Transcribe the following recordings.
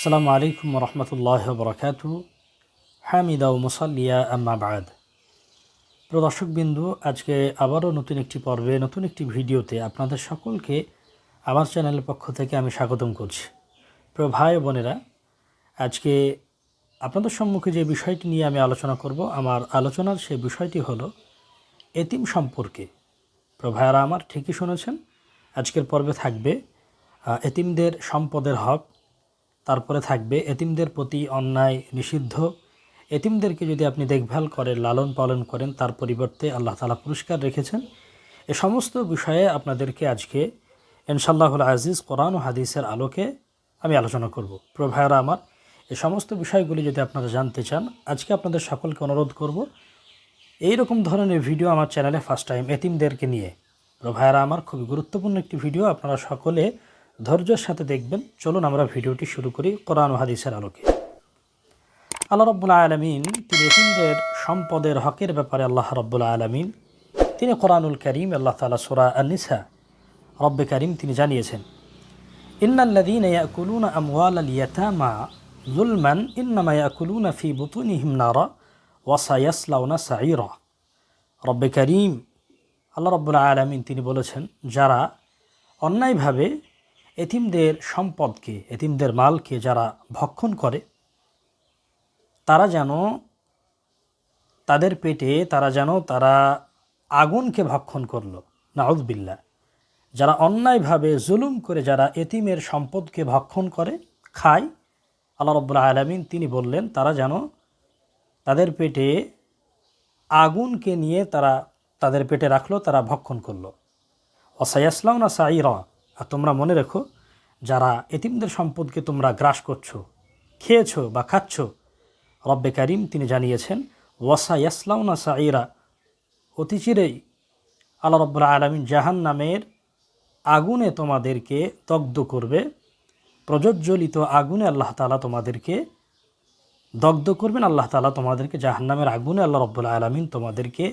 আসসালামু আলাইকুম রহমতুল্লাহ বরকাত হামিদা ও মুসাল্লিয়া আম্মাবাদ প্রিয় দর্শকবিন্দু, আজকে আবারও নতুন একটি পর্বে, নতুন একটি ভিডিওতে আপনাদের সকলকে আমার চ্যানেলের পক্ষ থেকে আমি স্বাগতম করছি। প্রিয় ভাই বোনেরা, আজকে আপনাদের সম্মুখে যে বিষয়টি নিয়ে আমি আলোচনা করব, আমার আলোচনার সেই বিষয়টি হলো এতিম সম্পর্কে। প্রিয় ভাইয়ারা, আমার ঠিকই শুনেছেন, আজকের পর্বে থাকবে এতিমদের সম্পদের হক তারপরে থাকবে এতিমদের প্রতি অন্যায় নিষিদ্ধ। এতিমদেরকে যদি আপনি দেখভাল করেন লালন পালন করেন, তার পরিবর্তে আল্লাহ তালা পুরস্কার রেখেছেন। এ সমস্ত বিষয়ে আপনাদেরকে আজকে ইনশাল্লাহুল আজিজ কোরআন ও হাদিসের আলোকে আমি আলোচনা করব। প্রভায়রা আমার, এ সমস্ত বিষয়গুলি যদি আপনারা জানতে চান, আজকে আপনাদের সকলকে অনুরোধ করব এই রকম ধরনের ভিডিও আমার চ্যানেলে ফার্স্ট টাইম এতিমদেরকে নিয়ে। প্রভায়রা আমার, খুবই গুরুত্বপূর্ণ একটি ভিডিও, আপনারা সকলে ধৈর্যের সাথে দেখবেন। চলুন আমরা ভিডিওটি শুরু করি কোরআন হাদিসের আলোকে। আল্লাহ রব্বুল আলমিন তিনি এতিমদের সম্পদের হকের ব্যাপারে আল্লাহ রব্বুল আলমিন তিনি কোরআনুল করিম, আল্লাহ তালা সুরা আনিসা রব্বে করিম তিনি জানিয়েছেন সাঈরা। রব্বে করিম, আল্লাহ রব্বুল আলমিন তিনি বলেছেন, যারা অন্যায়ভাবে এতিমদের সম্পদকে, এতিমদের মালকে যারা ভক্ষণ করে, তারা যেন তাদের পেটে, তারা যেন তারা আগুনকে ভক্ষণ করল। নাউদ্বিল্লা যারা অন্যায়ভাবে জুলুম করে, যারা এতিমের সম্পদকে ভক্ষণ করে, খায়, আল্লাহ রব্বুল্লা আলমিন তিনি বললেন, তারা যেন তাদের পেটে আগুনকে নিয়ে তারা তাদের পেটে রাখল, তারা ভক্ষণ করল। অসাইয়াসলাম না সাইরা। আর তোমরা মনে রেখো, যারা এতিমদের সম্পদকে তোমরা গ্রাস করছ, খেয়েছো বা খাচ্ছ, রব্বে করিম তিনি জানিয়েছেন, ওয়াসা ইয়াসলাম না সাইরা অতি চিরেই আল্লাহ রব্বুল আলমিন জাহান নামের আগুনে তোমাদেরকে দগ্ধ করবে, প্রজ্বলিত আগুনে আল্লাহ তালা তোমাদেরকে দগ্ধ করবেন, আল্লাহ তালা তোমাদেরকে জাহান্নামের আগুনে আল্লাহ রব্বুল আলমিন তোমাদেরকে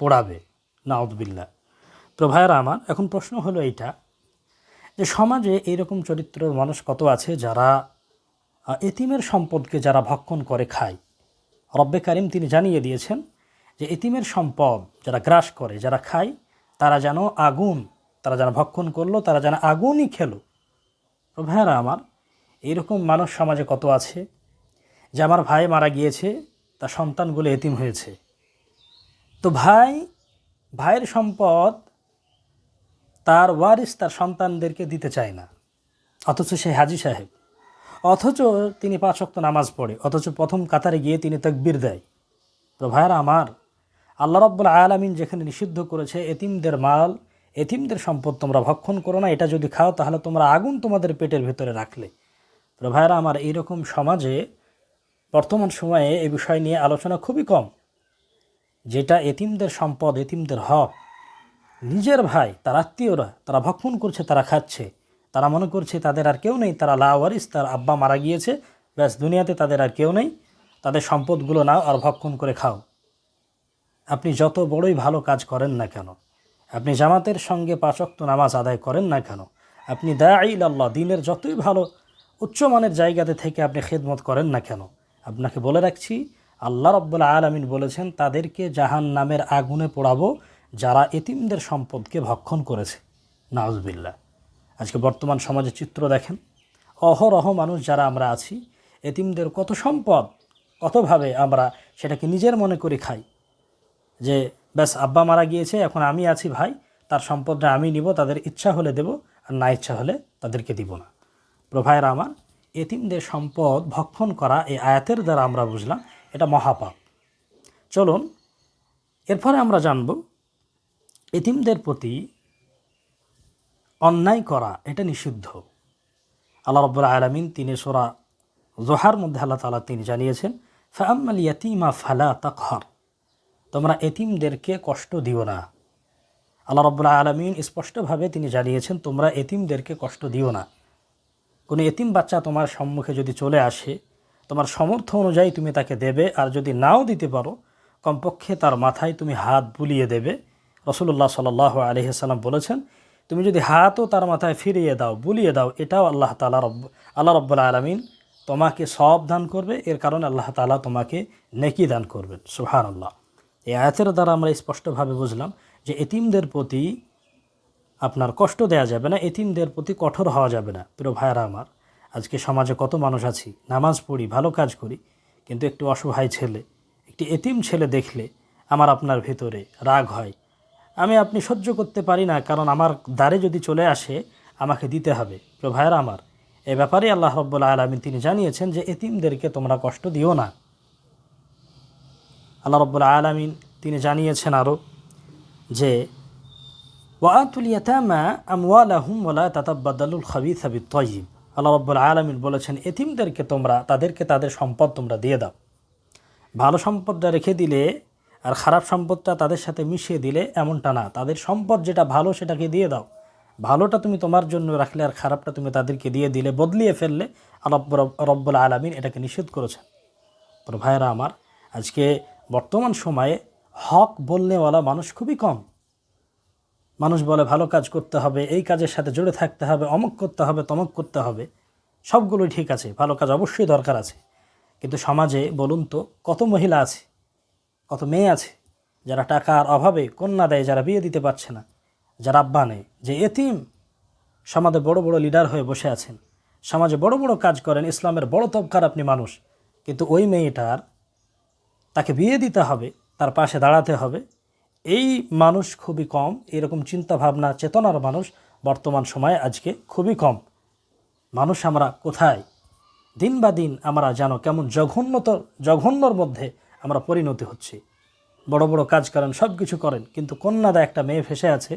পোড়াবে। নাউদ্বিল্লা তো ভাইয়ারা আমার এখন প্রশ্ন হলো এইটা যে সমাজে এইরকম চরিত্রের মানুষ কত আছে যারা এতিমের সম্পদকে যারা ভক্ষণ করে খায়। রব্বে কারিম তিনি জানিয়ে দিয়েছেন যে এতিমের সম্পদ যারা গ্রাস করে, যারা খায়, তারা যেন আগুন, তারা যেন ভক্ষণ করল, তারা যেন আগুনই খেলো। তো ভাইয়ারা আমার এইরকম মানুষ সমাজে কত আছে যে আমার ভাই মারা গিয়েছে, তার সন্তানগুলো এতিম হয়েছে। তো ভাই, ভাইয়ের সম্পদ তার ওয়ারিস তার সন্তানদেরকে দিতে চায় না। অথচ সে হাজি সাহেব। অথচ তিনি পাঁচ ওয়াক্ত নামাজ পড়ে। অথচ প্রথম কাতারে গিয়ে তিনি তকবির দেয়। তো ভাইয়ারা আমার, আল্লাহ রব্বুল আলামিন যেখানে নিষিদ্ধ করেছে, এতিমদের মাল, এতিমদের সম্পদ তোমরা ভক্ষণ করো না, এটা যদি খাও তাহলে তোমরা আগুন তোমাদের পেটের ভেতরে রাখলে। তো ভাইয়ারা আমার, এইরকম সমাজে বর্তমান সময়ে এই বিষয় নিয়ে আলোচনা খুবই কম। যেটা এতিমদের সম্পদ, এতিমদের হক নিজের ভাই, তার আত্মীয়রা তারা ভক্ষণ করছে, তারা খাচ্ছে। তারা মনে করছে তাদের আর কেউ নেই, তারা লাওয়ারিস, তার আব্বা মারা গিয়েছে। ব্যাস, দুনিয়াতে তাদের আর কেউ নেই। তাদের সম্পদগুলো নাও আর ভক্ষণ করে খাও। আপনি যত বড়ই ভালো কাজ করেন না কেন, আপনি জামাতের সঙ্গে পাঁচক্ত নামাজ আদায় করেন না কেন, আপনি দায়ী আল্লাহ দিনের যতই ভালো উচ্চমানের জায়গাতে থেকে আপনি খেদমত করেন না কেন, আপনাকে বলে রাখছি, আল্লাহ রব্বুল আলমিন বলেছেন, তাদেরকে জাহান নামের আগুনে পোড়াবো যারা এতিমদের সম্পদকে ভক্ষণ করেছে। নাউজবিল্লা আজকে বর্তমান সমাজে চিত্র দেখেন, অহরহ মানুষ যারা আমরা আছি, এতিমদের কত সম্পদ, কতভাবে আমরা সেটাকে নিজের মনে করে খাই। যে, ব্যাস, আব্বা মারা গিয়েছে, এখন আমি আছি ভাই, তার সম্পদটা আমি নিব, তাদের ইচ্ছা হলে দেব, আর না ইচ্ছা হলে তাদেরকে দিব না। প্রভায়ের আমার, এতিমদের সম্পদ ভক্ষণ করা এই আয়াতের দ্বারা আমরা বুঝলাম, এটা মহাপাপ। চলুন, এরপরে আমরা জানব এতিমদের প্রতি অন্যায় করা এটা নিষিদ্ধ। আল্লাহ রব্বুল আলমিন তিনি সোরা জোহার মধ্যে আল্লাহ তালা তিনি জানিয়েছেন ফাম্মাল ইয়াতিমা ফালা তাকহর। তোমরা এতিমদেরকে কষ্ট দিও না। আল্লাহ রব্বুল্লাহ আলমিন স্পষ্টভাবে তিনি জানিয়েছেন, তোমরা এতিমদেরকে কষ্ট দিও না। কোনো এতিম বাচ্চা তোমার সম্মুখে যদি চলে আসে, তোমার সমর্থ অনুযায়ী তুমি তাকে দেবে, আর যদি নাও দিতে পারো, কমপক্ষে তার মাথায় তুমি হাত বুলিয়ে দেবে। রসুল্লাহ সাল আলহিসাল্লাম বলেছেন, তুমি যদি হাতও তার মাথায় ফিরিয়ে দাও, বুলিয়ে দাও, এটাও আল্লাহ তালা রব্ব আল্লাহ রব্বুল আলমিন তোমাকে সব দান করবে। এর কারণে আল্লাহ তালা তোমাকে নেকি দান করবেন। সুহান আল্লাহ এই আয়াতের দ্বারা আমরা স্পষ্টভাবে বুঝলাম যে এতিমদের প্রতি আপনার কষ্ট দেয়া যাবে না, এতিমদের প্রতি কঠোর হওয়া যাবে না। প্রিয় ভাইয়ারা আমার, আজকে সমাজে কত মানুষ আছি, নামাজ পড়ি, ভালো কাজ করি, কিন্তু একটু অসহায় ছেলে, একটি এতিম ছেলে দেখলে আমার আপনার ভেতরে রাগ হয় আমি আপনি সহ্য করতে পারি না, কারণ আমার দ্বারে যদি চলে আসে, আমাকে দিতে হবে। প্রিয় আমার, এ ব্যাপারে আল্লাহ রব্বুল্লা আলমিন তিনি জানিয়েছেন যে, এতিমদেরকে তোমরা কষ্ট দিও না। আল্লাহ রব্বুল আলমিন তিনি জানিয়েছেন আরও যে ওয়াতুল ইয়াতামা আমওয়ালাহুম ওয়ালা তাতাব্বাদালুল খাবিথা আল্লাহ রাব্বুল আলামিন বলেছেন, এতিমদেরকে তোমরা, তাদেরকে তাদের সম্পদ তোমরা দিয়ে দাও। ভালো সম্পদটা রেখে দিলে আর খারাপ সম্পদটা তাদের সাথে মিশিয়ে দিলে এমনটা না। তাদের সম্পদ যেটা ভালো, সেটাকে দিয়ে দাও। ভালোটা তুমি তোমার জন্য রাখলে আর খারাপটা তুমি তাদেরকে দিয়ে দিলে, বদলিয়ে ফেললে আল্লাহ রব্বুল আলামিন এটাকে নিষেধ করেছেন। তো ভাইয়েরা আমার, আজকে বর্তমান সময়ে হক বলনেওয়ালা মানুষ খুবই কম। মানুষ বলে ভালো কাজ করতে হবে, এই কাজের সাথে জুড়ে থাকতে হবে, অমুক করতে হবে, তমক করতে হবে। সবগুলোই ঠিক আছে, ভালো কাজ অবশ্যই দরকার আছে। কিন্তু সমাজে বলুন তো, কত মহিলা আছে কত মেয়ে আছে, যারা টাকার অভাবে কন্যা দেয়, যারা বিয়ে দিতে পারছে না, যারা আব্বা নেই যে এতিম সমাজে বড় বড় লিডার হয়ে বসে আছেন। সমাজে বড় বড় কাজ করেন, ইসলামের বড় তবকার আপনি মানুষ। কিন্তু ওই মেয়েটার তাকে বিয়ে দিতে হবে, তার পাশে দাঁড়াতে হবে। এই মানুষ খুবই কম, এরকম চিন্তা ভাবনা চেতনার মানুষ বর্তমান সময়ে আজকে খুবই কম। মানুষ আমরা কোথায়? দিন বা দিন আমরা যেন কেমন জঘন্যতর জঘন্যর মধ্যে আমরা পরিণতি হচ্ছি। বড় বড় কাজ করেন সব কিছু করেন, কিন্তু কন্যাদা একটা মেয়ে ফেসে আছে,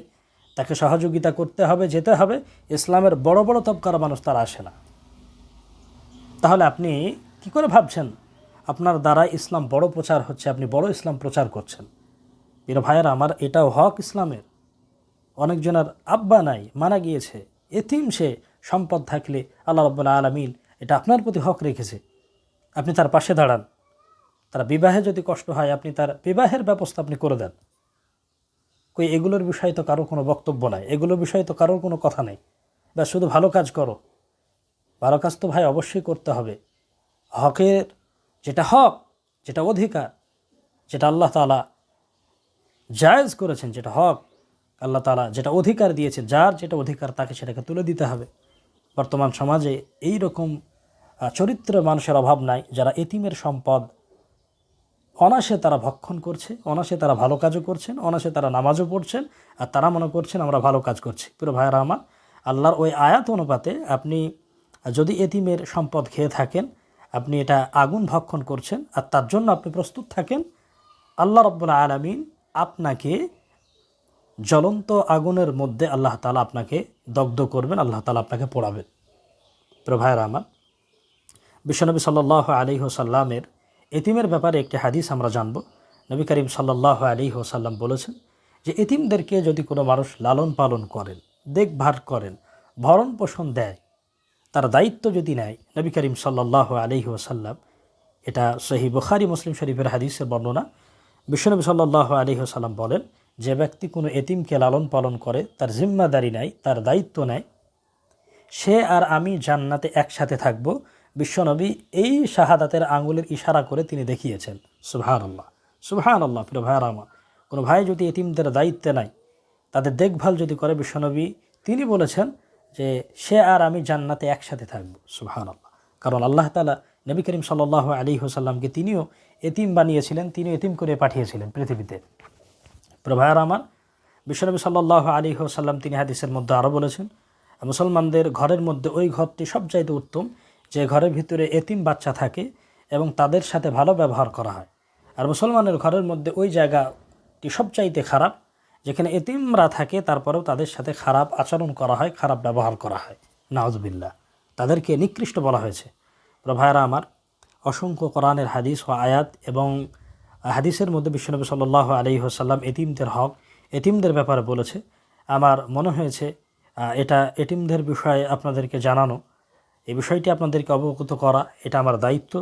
তাকে সহযোগিতা করতে হবে, যেতে হবে, ইসলামের বড় বড় তবকার মানুষ তারা আসে না। তাহলে আপনি কি করে ভাবছেন? আপনার দ্বারা ইসলাম বড় প্রচার হচ্ছে, আপনি বড় ইসলাম প্রচার করছেন। প্রিয় ভাইয়েরা, আমার এটাও হক ইসলামের। অনেকজনের আব্বা নাই, মারা গিয়েছে, এতিম সে সম্পদ থাকলে আল্লাহ রব্বুল্লা আলমিন এটা আপনার প্রতি হক রেখেছে। আপনি তার পাশে দাঁড়ান। তার বিবাহে যদি কষ্ট হয়, আপনি তার বিবাহের ব্যবস্থা আপনি করে দেন। কই, এগুলোর বিষয়ে তো কারও কোনো বক্তব্য নাই। এগুলোর বিষয়ে তো কারোর কোনো কথা নেই। বা শুধু ভালো কাজ করো। ভালো কাজ তো ভাই অবশ্যই করতে হবে। হকের যেটা হক, যেটা অধিকার, যেটা আল্লাহ তালা জায়েজ করেছেন যেটা হক, আল্লাহ তালা যেটা অধিকার দিয়েছে, যার যেটা অধিকার তাকে সেটাকে তুলে দিতে হবে। বর্তমান সমাজে এই রকম চরিত্র মানুষের অভাব নাই, যারা এতিমের সম্পদ অনাসে তারা ভক্ষণ করছে অনাসে তারা ভালো কাজও করছেন অনাসে তারা নামাজও পড়ছেন, আর তারা মনে করছেন, আমরা ভালো কাজ করছি। পুরো ভাইয়েরা আমার, আল্লাহর ওই আয়াত অনুপাতে আপনি যদি এতিমের সম্পদ খেয়ে থাকেন, আপনি এটা আগুন ভক্ষণ করছেন, আর তার জন্য আপনি প্রস্তুত থাকেন, আল্লাহ রব্বুল্লা আলমিন আপনাকে জ্বলন্ত আগুনের মধ্যে আল্লাহ তালা আপনাকে দগ্ধ করবেন, আল্লাহ তালা আপনাকে পোড়াবেন। প্রিয় ভাইয়েরা আমার, বিশ্বনবী সাল্লাহ আলী হোসাল্লামের এতিমের ব্যাপারে একটি হাদিস আমরা জানব। নবী করিম সাল্লাহ আলী হোসাল্লাম বলেছেন যে, এতিমদেরকে যদি কোনো মানুষ লালন পালন করেন, দেখভাল করেন, ভরণ পোষণ দেয়, তার দায়িত্ব যদি নেয়, নবী করিম সাল্লাহ আলী ওসাল্লাম এটা সহি বুখারি মুসলিম শরীফের হাদিসের বর্ণনা। বিশ্বনবী সাল্লাহ আলী সাল্লাম বলেন, যে ব্যক্তি কোনো এতিমকে লালন পালন করে, তার জিম্মাদারি নেয়, তার দায়িত্ব নেয়, সে আর আমি জান্নাতে একসাথে থাকব বিশ্বনবী এই শাহাদাতের আঙুলের ইশারা করে তিনি দেখিয়েছেন। সুবহান আল্লাহ সুবহান আল্লাহ প্রিয় ভাইয়ার আমার। কোনো ভাই যদি এতিমদের দায়িত্বে নাই, তাদের দেখভাল যদি করে বিশ্বনবী, তিনি বলেছেন যে, সে আর আমি জান্নাতে একসাথে থাকব। সুবহান আল্লাহ কারণ আল্লাহ তালা নবী করিম সাল্লাহ আলী হোসাল্লামকে তিনিও এতিম বানিয়েছিলেন তিনি এতিম করে পাঠিয়েছিলেন পৃথিবীতে। প্রভায়ার আমার, বিশ্বনবী সাল্লাহ আলী হোসাল্লাম তিনি হাদিসের মধ্যে আরও বলেছেন, মুসলমানদের ঘরের মধ্যে ওই ঘরটি সবচাইতে উত্তম। যে ঘরের ভিতরে এতিম বাচ্চা থাকে এবং তাদের সাথে ভালো ব্যবহার করা হয়। আর মুসলমানের ঘরের মধ্যে ওই জায়গাটি সবচাইতে খারাপ, যেখানে এতিমরা থাকে, তারপরেও তাদের সাথে খারাপ আচরণ করা হয়, খারাপ ব্যবহার করা হয়। নাওজবিল্লা তাদেরকে নিকৃষ্ট বলা হয়েছে। প্রভায়রা আমার, অসংখ্য কোরআনের হাদিস ও আয়াত এবং হাদিসের মধ্যে বিশ্বনবী সাল্লাহ আলী হোসাল্লাম এতিমদের হক, এতিমদের ব্যাপারে বলেছে। আমার মনে হয়েছে এটা এটিমদের বিষয়ে আপনাদেরকে জানানো এই বিষয়টি আপনাদেরকে অবগত করা, এটা আমার দায়িত্ব।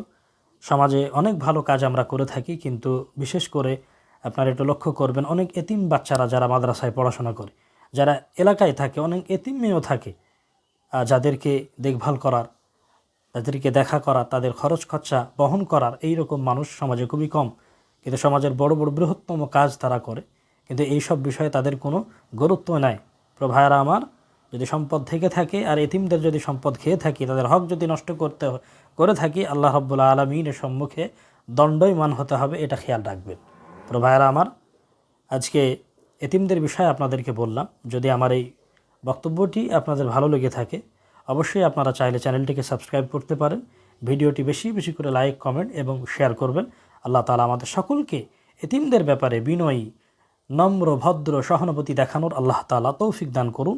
সমাজে অনেক ভালো কাজ আমরা করে থাকি, কিন্তু বিশেষ করে আপনারা এটা লক্ষ্য করবেন, অনেক এতিম বাচ্চারা যারা মাদ্রাসায় পড়াশোনা করে, যারা এলাকায় থাকে, অনেক এতিম মেয়েও থাকে যাদেরকে দেখভাল করার, তাদেরকে দেখা করা তাদের খরচ খরচা বহন করার এই রকম মানুষ সমাজে খুবই কম। কিন্তু সমাজের বড় বড়, বৃহত্তম কাজ তারা করে, কিন্তু এই সব বিষয়ে তাদের কোনো গুরুত্ব নাই। প্রভায়ারা আমার যদি সম্পদ থেকে থাকে আর এতিমদের যদি সম্পদ খেয়ে থাকি, তাদের হক যদি নষ্ট করতে করে থাকি, আল্লাহ রব্বুল্লা আলমিনের সম্মুখে দণ্ডই মান হতে হবে, এটা খেয়াল রাখবেন। তো প্রভায়ারা আমার, আজকে এতিমদের বিষয়ে আপনাদেরকে বললাম, যদি আমার এই বক্তব্যটি আপনাদের ভালো লেগে থাকে, অবশ্যই আপনারা চাইলে চ্যানেলটিকে সাবস্ক্রাইব করতে পারেন, ভিডিওটি বেশি বেশি করে লাইক, কমেন্ট এবং শেয়ার করবেন। আল্লাহ তালা আমাদের সকলকে এতিমদের ব্যাপারে বিনয়ী, নম্র, ভদ্র, সহানুভূতি দেখানোর আল্লাহ তালা তৌফিক দান করুন।